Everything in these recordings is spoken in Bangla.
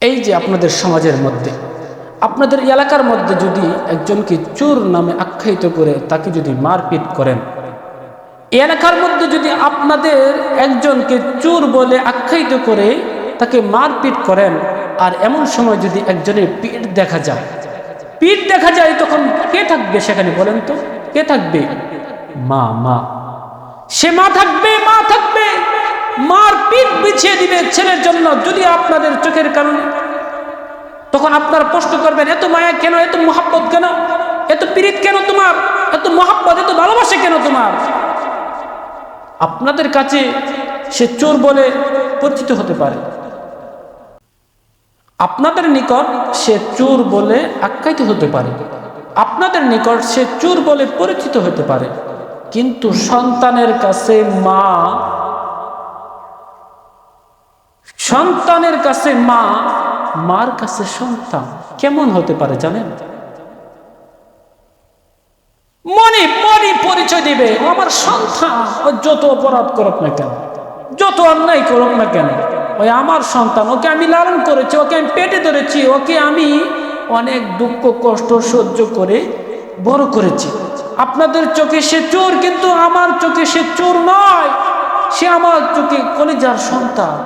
এই যে আপনাদের সমাজের মধ্যে, আপনাদের এলাকার মধ্যে যদি একজনকে চোর নামে আখ্যায়িত করে তাকে যদি মারপিট করেন, এলাকার মধ্যে যদি আপনাদের একজনকে চোর বলে আখ্যায়িত করে তাকে মারপিট করেন, আর এমন সময় যদি একজনের পিঠ দেখা যায়, পিঠ দেখা যায় তখন কে থাকবে সেখানে বলেন তো? কে থাকবে? মা মা। সে মা থাকবে মা থাকবে মার পিঠ বিছিয়ে ছেলের জন্য যদি আপনাদের চোখের কারণে তখন আপনারা প্রশ্ন করবেন, এত মায়া কেন? এত মোহাব্বত কেন? এত পীড়িত কেন তোমার? এত মোহাব্বত, এত ভালোবাসে কেন তোমার? আপনাদের কাছে সে চোর বলে পরিচিত হতে পারে। আপনাদের নিকট সে চোর বলে আখ্যায়িত হতে পারে। আপনাদের নিকট সে চোর বলে পরিচিত হতে পারে। কিন্তু সন্তানের কাছে মা সন্তানের কাছে মা, মার কাছে সন্তান কেমন হতে পারে জানেন? মনে মনে পরিচয় দিবে, আমার সন্তান যত অপরাধ করুক না কেন, যত অন্যায় করুক না কেন, ওই আমার সন্তান, ওকে আমি লালন করেছি, ওকে আমি পেটে ধরেছি, ওকে আমি অনেক দুঃখ, কষ্ট, সহ্য করে বড় করেছি। আপনাদের চোখে সে চোর, কিন্তু আমার চোখে সে চোর নয়, সে আমার চোখে কলেজার সন্তান।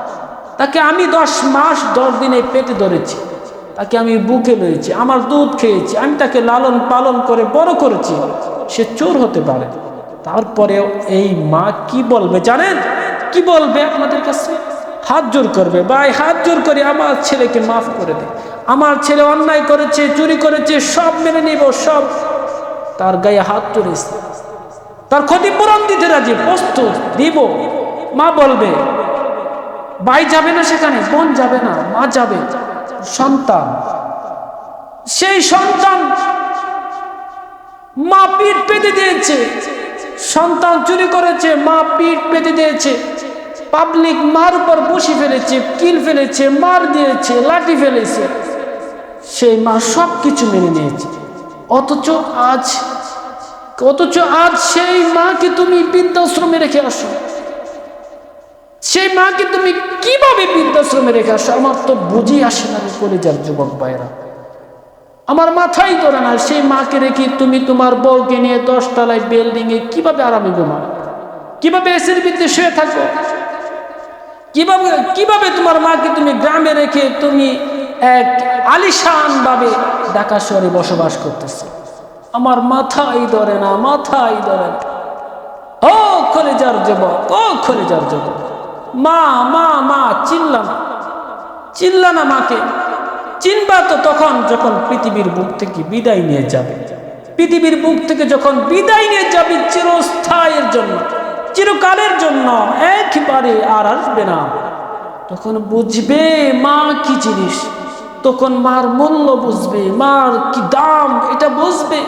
তাকে আমি দশ মাস, দশ দিনে পেটে ধরেছি। তাকে আমি বুকে লয়েছি, আমার দুধ খেয়েছি, আমি তাকে লালন পালন করে বড় করেছি। সে চোর হতে পারে। তারপরেও এই মা কি বলবে জানেন? কি বলবে আপনাদের কাছে? হাত জোর করবে, ভাই হাত জোর করে আমার ছেলেকে মাফ করে দে। আমার ছেলে অন্যায় করেছে, চুরি করেছে, সব মেনে নিব, সব। তার গায়ে হাত তুলেছে। তার ক্ষতিপূরণ দিতে রাজি, প্রস্তুত, দিব। মা বলবে ভাই যাবে না সেখানে, বোন যাবে না, মা যাবে, সন্তান। সেই সন্তান মা পিঠ পেতে দিয়েছে, সন্তান চুরি করেছে, মা পিঠ পেতে দিয়েছে পাবলিক মার উপর বসে ফেলেছে, কিল ফেলেছে, মার দিয়েছে, লাঠি ফেলেছে। সেই মা সব কিছু মেনে নিয়েছে। অথচ আজ অথচ আজ সেই মাকে তুমি বৃদ্ধাশ্রমে রেখে আসো। সেই মাকে তুমি কীভাবে বৃদ্ধাশ্রমে রেখে আসো? আমার তো বুঝি আসে না কলেজার যুবক ভাইরা আমার মাথায় ধরে না, সেই মাকে রেখে তুমি তোমার বউকে নিয়ে দশতলায় বিল্ডিং এ কীভাবে আরামে ঘুমাও কীভাবে এসির ভিতরে শুয়ে থাকো? কীভাবে কীভাবে তোমার মাকে তুমি গ্রামে রেখে তুমি এক আলিশান ভাবে ঢাকা শহরে বসবাস করতেছো? আমার মাথাই ধরে না মাথাই ধরে না। ও খলিজার যুবক, ও খলিজার যুবক। মা মা মা চিল্লা না। না মাকে। চিনবা তো তখন যখন পৃথিবীর বুক থেকে বিদায় নিয়ে যাবে। পৃথিবীর বুক থেকে যখন বিদায় নিয়ে যাবে চিরস্থায়ের জন্য, চিরকালের জন্য, একবারে আর আসবে না। তখন বুঝবে মা কি জিনিস। তখন মার মূল্য বুঝবে, মার কি দাম, এটা বুঝবে।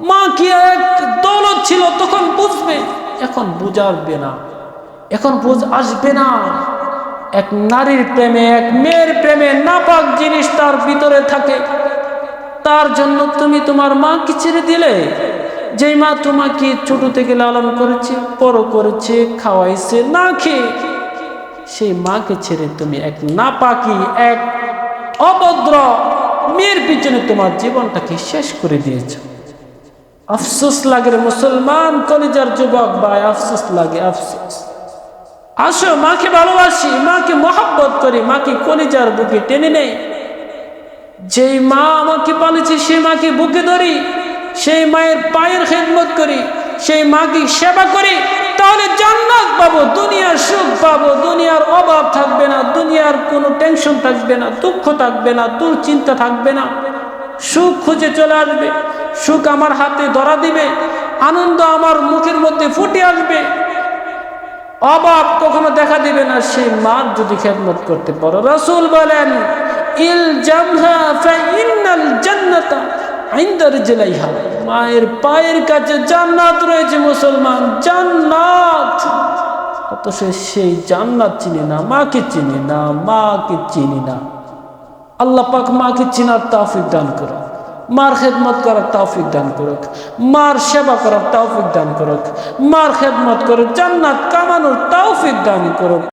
মা কি এক দৌলত ছিল, তখন বুঝবে। এখন বুঝাবে না। এখন বুঝ আসবে না। এক নারীর প্রেমে, এক মেয়ের প্রেমে নাপাক জিনিস তার ভিতরে থাকে। তার জন্য তুমি তোমার মাকে ছেড়ে দিলে। যেই মা তোমাকে ছোট থেকে লালন করেছে, বড় করেছে, খাওয়াইছে, না খেয়ে, সেই মাকে ছেড়ে তুমি এক নাপাকি, এক অভদ্র মেয়ের পিছনে তোমার জীবনটাকে শেষ করে দিয়েছ। আফসোস লাগে মুসলমান, কলিজার যুবক ভাই, আফসোস লাগে, আফসোস। আসো, মাকে ভালোবাসি, মাকে মহাব্বত করি, মাকে কলিজার বুকে টেনে নেই। যেই মা আমাকে পালিয়েছে, সেই মাকে বুকে ধরি, সেই মায়ের পায়ের খেদমত করি, সেই মাকে সেবা করি, তাহলে জান্নাত পাবো, দুনিয়ার সুখ পাবো, দুনিয়ার অভাব থাকবে না, দুনিয়ার কোনো টেনশন থাকবে না, দুঃখ থাকবে না, দুশ্চিন্তা থাকবে না। সুখ খুঁজে চলে আসবে, সুখ আমার হাতে ধরা দিবে, আনন্দ আমার মুখের মধ্যে ফুটে আসবে। অভাব কখনো দেখা দিবে না সেই মার যদি খেদমত করতে পারো। রসুল বলেন, ইল জান্নাতা আইন্দার জেলাইহা মায়ের পায়ের কাছে জান্নাত রয়েছে, মুসলমান, জান্নাত। অথচ সেই জান্নাত চিনি না, মাকে চিনি না, মাকে চিনি না। আল্লাহ পাক মাকে চিনার তাফিক দান করো মার খেদমত করার তৌফিক দান করুক। মার সেবা করার তৌফিক দান করুক। মার খেদমত করে জান্নাত কামানোর তৌফিক দান করুক।